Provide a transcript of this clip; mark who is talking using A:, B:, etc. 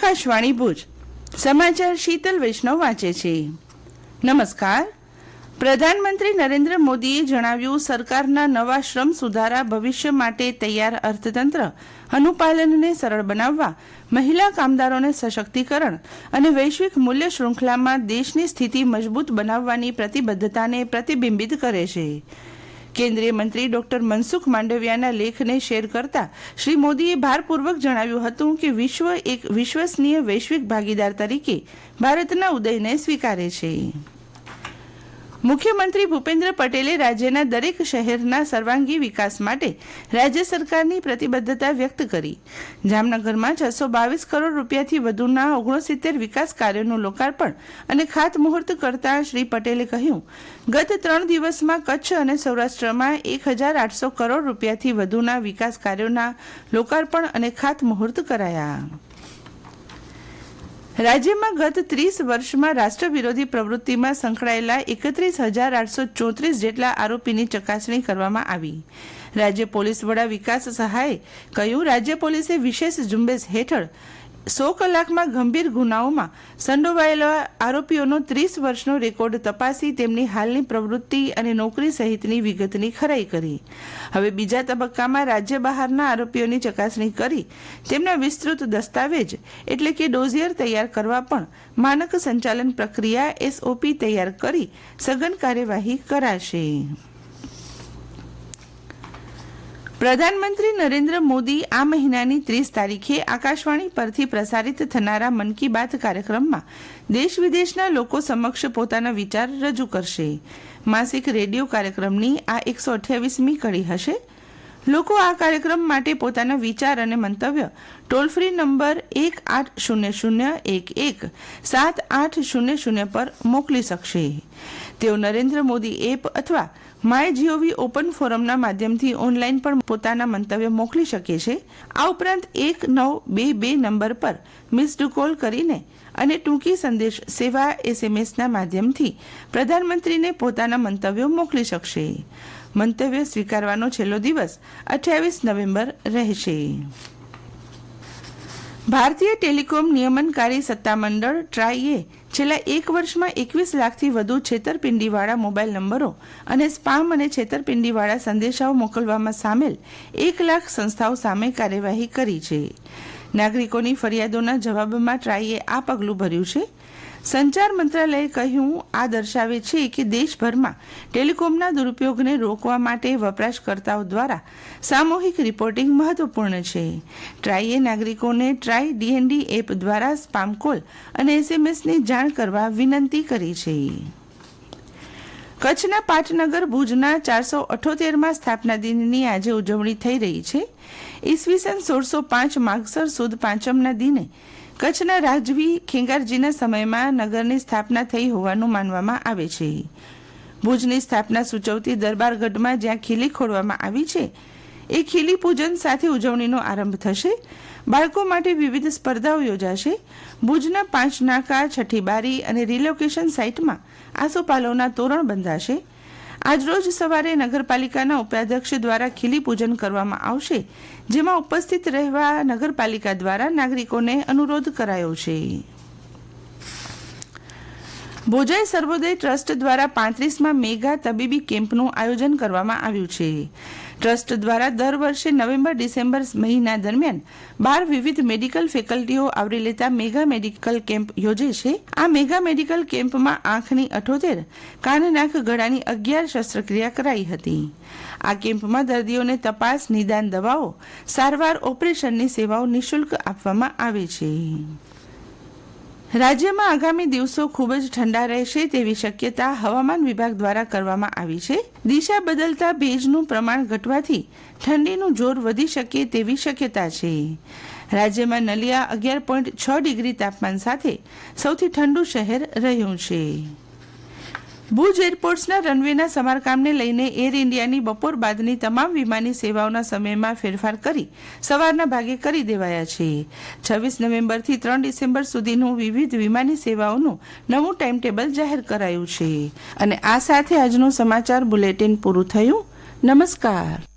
A: આકાશવાણી ભુજ. સમાચાર શીતલ વૈષ્ણવ વાંચે છે. નમસ્કાર. પ્રધાનમંત્રી નરેન્દ્ર મોદીએ જણાવ્યું, સરકારના નવા શ્રમ સુધારા ભવિષ્ય માટે તૈયાર અર્થતંત્ર અનુપાલનને સરળ બનાવવા, મહિલા કામદારોને સશક્તિકરણ અને વૈશ્વિક મૂલ્ય શૃંખલામાં દેશની સ્થિતિ મજબૂત બનાવવાની પ્રતિબદ્ધતાને પ્રતિબિંબિત કરે છે. કેન્દ્રીય મંત્રી ડોક્ટર મનસુખ માંડવિયાના લેખને શેર કરતા શ્રી મોદીએ ભારપૂર્વક જણાવ્યું હતું કે વિશ્વ એક વિશ્વસનીય વૈશ્વિક ભાગીદાર તરીકે ભારતના ઉદયને સ્વીકારે છે. મુખ્યમંત્રી ભૂપેન્દ્ર પટેલે રાજ્યના દરેક શહેરના સર્વાંગી વિકાસ માટે રાજ્ય સરકારની પ્રતિબદ્ધતા વ્યક્ત કરી. જામનગરમાં છસો બાવીસ કરોડ રૂપિયાથી વધુના ઓગણસિત્તેર વિકાસ કાર્યોનું લોકાર્પણ અને ખાતમુહૂર્ત કરતા શ્રી પટેલે કહ્યું, ગત ત્રણ દિવસમાં કચ્છ અને સૌરાષ્ટ્રમાં એક હજાર આઠસો કરોડ રૂપિયાથી વધુના વિકાસ કાર્યોના લોકાર્પણ અને ખાતમુહૂર્ત કરાયા. રાજ્યમાં ગત ત્રીસ વર્ષમાં રાષ્ટ્ર વિરોધી પ્રવૃત્તિમાં સંકળાયેલા એકત્રીસ હજાર આઠસો ચોત્રીસ જેટલા આરોપીની ચકાસણી કરવામાં આવી. રાજ્ય પોલીસ વડા વિકાસ સહાયે કહ્યું, રાજ્ય પોલીસે વિશેષ ઝુંબેશ હેઠળ સો કલાકમાં ગંભીર ગુનાઓમાં સંડોવાયેલા આરોપીઓનો ત્રીસ વર્ષનો રેકોર્ડ તપાસી તેમની હાલની પ્રવૃત્તિ અને નોકરી સહિતની વિગતની ખરાઈ કરી. હવે બીજા તબક્કામાં રાજ્ય બહારના આરોપીઓની ચકાસણી કરી તેમના વિસ્તૃત દસ્તાવેજ એટલે કે ડોઝિયર તૈયાર કરવા પણ માનક સંચાલન પ્રક્રિયા એસઓપી તૈયાર કરી સઘન કાર્યવાહી કરાશે. પ્રધાનમંત્રી નરેન્દ્ર મોદી આ મહિનાની ત્રીસ તારીખે આકાશવાણી પરથી પ્રસારિત થનારા મન કી બાત કાર્યક્રમમાં દેશ વિદેશના લોકો સમક્ષ પોતાના વિચાર રજૂ કરશે. માસિક રેડિયો કાર્યક્રમની આ એકસો અઠ્યાવીસમી કડી હશે. લોકો આ કાર્યક્રમ માટે પોતાના વિચાર અને મંતવ્ય ટોલ ફ્રી નંબર એક આઠ શૂન્ય શૂન્ય એક એક સાત આઠ શૂન્ય શૂન્ય પર મોકલી શકશે. તેઓ નરેન્દ્ર મોદી એપ અથવા my G O V open ફોરમના માધ્યમથી ઓનલાઈન પણ પોતાના મંતવ્ય મોકલી શકે છે. આ ઉપરાંત એક નવ બે બે નંબર પર મિસ્ડ કોલ કરીને અને ટૂંકી સંદેશ સેવા એસએમએસના માધ્યમથી પ્રધાનમંત્રીને પોતાના મંતવ્યો મોકલી શકશે. મંતવ્ય સ્વીકારવાનો છેલ્લો દિવસ અઠ્યાવીસ નવેમ્બર રહેશે. ભારતીય ટેલિકોમ નિયમનકારી સત્તામંડળ ટ્રાઈએ છેલ્લા એક વર્ષમાં એકવીસ લાખથી વધુ છેતરપિંડીવાળા મોબાઈલ નંબરો અને સ્પામ અને છેતરપિંડીવાળા સંદેશાઓ મોકલવામાં સામેલ એક લાખ સંસ્થાઓ સામે કાર્યવાહી કરી છે. નાગરિકોની ફરિયાદોના જવાબમાં ટ્રાઈએ આ પગલું ભર્યું છે. સંચાર મંત્રાલયે કહ્યું, આ દર્શાવે છે કે દેશભરમાં ટેલિકોમના દુરુપયોગને રોકવા માટે વપરાશકર્તાઓ દ્વારા સામૂહિક રિપોર્ટિંગ મહત્વપૂર્ણ છે. ટ્રાઈએ નાગરિકોને ટ્રાય ડીએનડી એપ દ્વારા સ્પામ કોલ અને એસએમએસની જાણ કરવા વિનંતી કરી છે. કચ્છના પાટનગર ભુજના ચારસો અઠોતેરમાં સ્થાપના દિનની આજે ઉજવણી થઈ રહી છે. ઈસવીસન સોળસો પાંચ માગસર સુદ પાંચમના દિને કચ્છના રાજવી ખેંગારજીના સમયમાં નગરની સ્થાપના થઈ હોવાનું માનવામાં આવે છે. ભુજની સ્થાપના સૂચવતી દરબારગઢમાં જ્યાં ખીલી ખોડવામાં આવી છે, એ ખીલી પૂજન સાથે ઉજવણીનો આરંભ થશે. બાળકો માટે વિવિધ સ્પર્ધાઓ યોજાશે. ભુજના પાંચ નાકા, છઠ્ઠી બારી અને રિલોકેશન સાઇટમાં આસોપાલવના તોરણ બંધાશે. આજરોજ સવારે નગરપાલિકાના ઉપાધ્યક્ષ દ્વારા ખીલી પૂજન કરવામાં આવશે, જેમાં ઉપસ્થિત રહેવા નગરપાલિકા દ્વારા નાગરિકોને અનુરોધ કરાયો છે. ભોજાઈ સર્વોદય ટ્રસ્ટ દ્વારા પાંત્રીસમાં મેગા તબીબી કેમ્પનું આયોજન કરવામાં આવ્યું છે. ટ્રસ્ટ દ્વારા દર વર્ષે નવેમ્બર ડિસેમ્બર મહિના દરમિયાન બાર વિવિધ મેડિકલ ફેકલ્ટીઓ આવરી લેતા મેગા મેડિકલ કેમ્પ યોજે છે. આ મેગા મેડિકલ કેમ્પમાં આંખની અઠોતેર, કાન નાક ગળાની અગિયાર શસ્ત્રક્રિયા કરાઈ હતી. આ કેમ્પમાં દર્દીઓને તપાસ, નિદાન દવાઓ, સારવાર, ઓપરેશનની સેવાઓ નિઃશુલ્ક આપવામાં આવે છે. રાજ્યમાં આગામી દિવસો ખૂબ જ ઠંડા રહેશે તેવી શક્યતા હવામાન વિભાગ દ્વારા કરવામાં આવી છે. દિશા બદલતા ભેજનું પ્રમાણ ઘટવાથી ઠંડીનું જોર વધી શકે તેવી શક્યતા છે. રાજ્યમાં નલિયા અગિયાર પોઈન્ટ છ ડિગ્રી તાપમાન સાથે સૌથી ઠંડુ શહેર રહ્યું છે. ભુજ એરપોર્ટ્સના રનવેના સમારકામને લઈને એર ઇન્ડિયાની બપોર બાદની તમામ વિમાની સેવાઓના સમયમાં ફેરફાર કરી સવારના ભાગે કરી દેવાયા છે. છવ્વીસ નવેમ્બરથી ત્રણ ડિસેમ્બર સુધીનું વિવિધ વિમાની સેવાઓનું નવું ટાઈમ ટેબલ જાહેર કરાયું છે. અને આ સાથે આજનું સમાચાર બુલેટિન પૂરું થયું. નમસ્કાર.